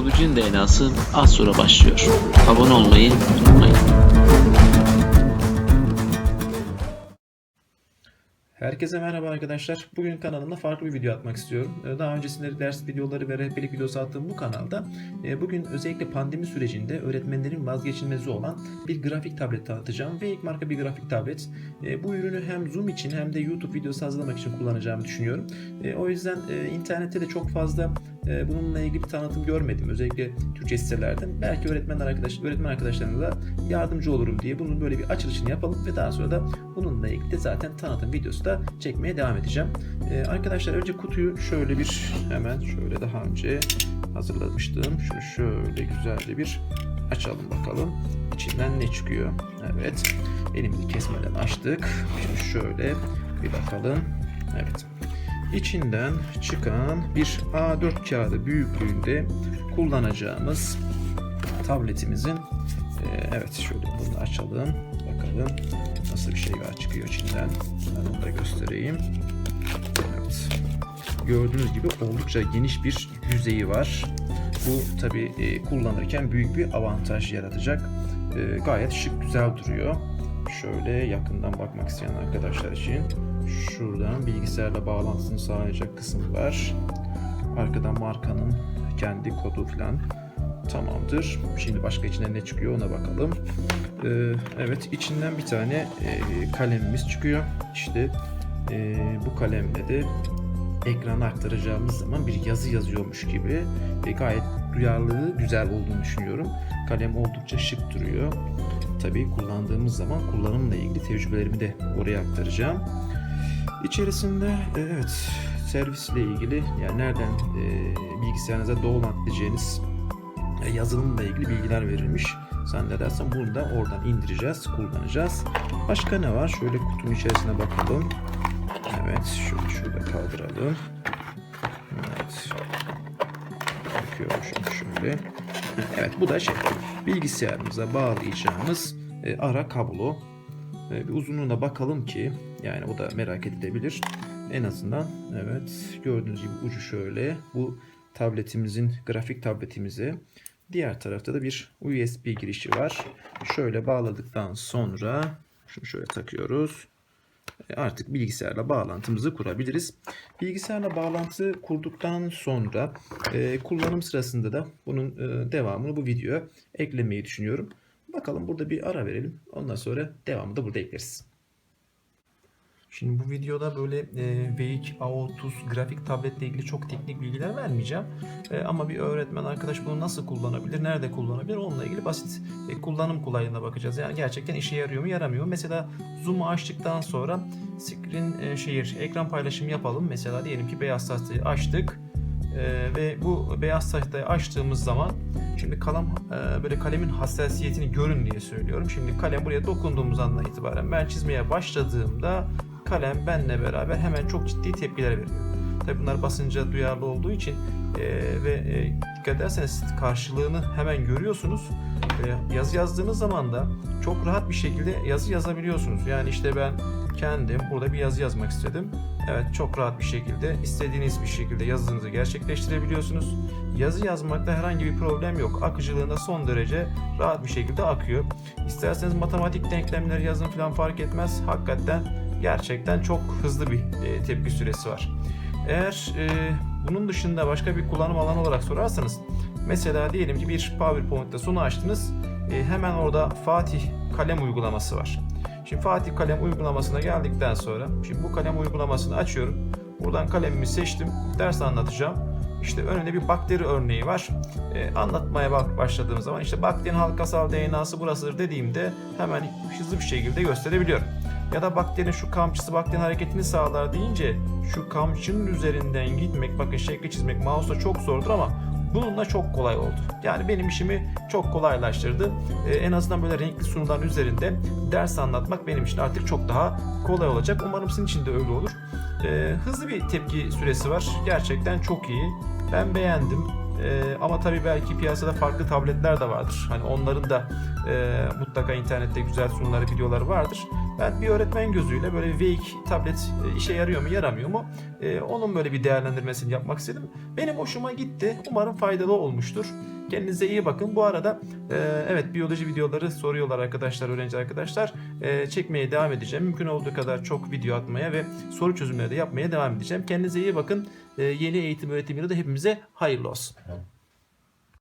Biyolojinin DNA'sı az sonra başlıyor. Abone olmayı unutmayın. Herkese merhaba arkadaşlar. Bugün kanalımda farklı bir video atmak istiyorum. Ee, Daha öncesinde ders videoları ve rehberlik videosu attığım bu kanalda e, bugün özellikle pandemi sürecinde öğretmenlerin vazgeçilmezi olan bir grafik tablet tanıtacağım. Ve ilk marka bir grafik tablet. E, Bu ürünü hem Zoom için hem de YouTube videosu hazırlamak için kullanacağımı düşünüyorum. E, O yüzden internette de çok fazla e, bununla ilgili bir tanıtım görmedim. Özellikle Türkçe sitelerden. Belki öğretmen arkadaş öğretmen arkadaşlarına da yardımcı olurum diye bunun böyle bir açılışını yapalım ve daha sonra da bununla ilgili de zaten tanıtım videosu da çekmeye devam edeceğim. Ee, arkadaşlar önce kutuyu şöyle bir hemen şöyle daha önce hazırlamıştım. Şunu şöyle güzelce bir açalım bakalım. İçinden ne çıkıyor? Evet. Elimizi kesmeden açtık. Şimdi şöyle bir bakalım. Evet. İçinden çıkan bir A4 kağıdı büyüklüğünde kullanacağımız tabletimizin e, evet şöyle bunu açalım bakalım nasıl bir şey var çıkıyor içinden. Ben onu da göstereyim. Evet gördüğünüz gibi oldukça geniş bir yüzeyi var. Bu tabi kullanırken büyük bir avantaj yaratacak. E, gayet şık güzel duruyor. Şöyle yakından bakmak isteyen arkadaşlar için şuradan bilgisayarla bağlantısını sağlayacak kısım var arkadan markanın kendi kodu falan Tamamdır. Şimdi başka içinden ne çıkıyor ona bakalım. Ee, evet içinden bir tane e, kalemimiz çıkıyor. İşte e, bu kalemle de ekrana aktaracağımız zaman bir yazı yazıyormuş gibi e, gayet duyarlılığı güzel olduğunu düşünüyorum. Kalem oldukça şık duruyor. Tabii kullandığımız zaman kullanımla ilgili tecrübelerimi de oraya aktaracağım. İçerisinde evet servisle ilgili yani nereden e, bilgisayarınıza downloadlayacağınız e, yazılımla ilgili bilgiler verilmiş. Zannedersem bunu da oradan indireceğiz, kullanacağız. Başka ne var? Şöyle kutunun içerisine bakalım. Evet, şöyle şurada kaldıralım. Evet. Bakıyorum şöyle. Evet, bu da şey, bilgisayarımıza bağlayacağımız e, ara kablo. E, bir uzunluğuna bakalım ki, yani o da merak edilebilir. En azından, evet, gördüğünüz gibi ucu şöyle. Bu tabletimizin, grafik tabletimize Diğer tarafta da bir USB girişi var. Şöyle bağladıktan sonra şunu şöyle takıyoruz. E, Artık bilgisayarla bağlantımızı kurabiliriz. Bilgisayarla bağlantı kurduktan sonra e, kullanım sırasında da bunun e, devamını bu videoya eklemeyi düşünüyorum. Bakalım burada bir ara verelim. Ondan sonra devamını da burada ekleriz. Şimdi bu videoda böyle e, V2 A30 grafik tabletle ilgili çok teknik bilgiler vermeyeceğim. E, ama bir öğretmen arkadaş bunu nasıl kullanabilir, nerede kullanabilir onunla ilgili basit e, kullanım kolaylığına bakacağız. Yani gerçekten işe yarıyor mu, yaramıyor mu? Mesela Zoom'u açtıktan sonra screen e, şehir, ekran paylaşımı yapalım. Mesela diyelim ki beyaz tahtayı açtık. E, ve bu beyaz tahtayı açtığımız zaman şimdi kalem e, böyle kalemin hassasiyetini görün diye söylüyorum. Şimdi kalem buraya dokunduğumuz andan itibaren ben çizmeye başladığımda kalem benle beraber hemen çok ciddi tepkiler veriyor. Tabi bunlar basınca duyarlı olduğu için e, ve e, dikkat ederseniz karşılığını hemen görüyorsunuz. E, yazı yazdığınız zaman da çok rahat bir şekilde yazı yazabiliyorsunuz. Yani işte ben kendim burada bir yazı yazmak istedim. Evet çok rahat bir şekilde istediğiniz bir şekilde yazınızı gerçekleştirebiliyorsunuz. Yazı yazmakta herhangi bir problem yok. Akıcılığında son derece rahat bir şekilde akıyor. İsterseniz matematik denklemleri yazın falan fark etmez. Hakikaten gerçekten çok hızlı bir e, tepki süresi var. Eğer e, bunun dışında başka bir kullanım alanı olarak sorarsanız mesela diyelim ki bir PowerPoint'te sunu açtınız. E, hemen orada Fatih kalem uygulaması var. Şimdi Fatih kalem uygulamasına geldikten sonra şimdi bu kalem uygulamasını açıyorum. Buradan kalemimi seçtim. Ders anlatacağım. İşte önünde bir bakteri örneği var. Ee, anlatmaya bak başladığım zaman işte bakterinin halkasal DNA'sı burasıdır dediğimde hemen hızlı bir şekilde gösterebiliyorum. Ya da bakterinin şu kamçısı bakterinin hareketini sağlar deyince şu kamçının üzerinden gitmek bakın şekli çizmek mouse'da çok zordur ama bununla çok kolay oldu. Yani benim işimi çok kolaylaştırdı. Ee, en azından böyle renkli sunuların üzerinde ders anlatmak benim için artık çok daha kolay olacak. Umarım sizin için de öyle olur. Ee, hızlı bir tepki süresi var. Gerçekten çok iyi. Ben beğendim. Ee, ama tabii belki piyasada farklı tabletler de vardır. Hani onların da e, mutlaka internette güzel sunumları, videoları vardır. Ben bir öğretmen gözüyle böyle Wake tablet e, işe yarıyor mu yaramıyor mu e, onun böyle bir değerlendirmesini yapmak istedim. Benim hoşuma gitti. Umarım faydalı olmuştur. Kendinize iyi bakın. Bu arada e, evet biyoloji videoları soruyorlar arkadaşlar, öğrenci arkadaşlar. E, çekmeye devam edeceğim. Mümkün olduğu kadar çok video atmaya ve soru çözümleri de yapmaya devam edeceğim. Kendinize iyi bakın. E, yeni eğitim öğretim yılı da hepimize hayırlı olsun.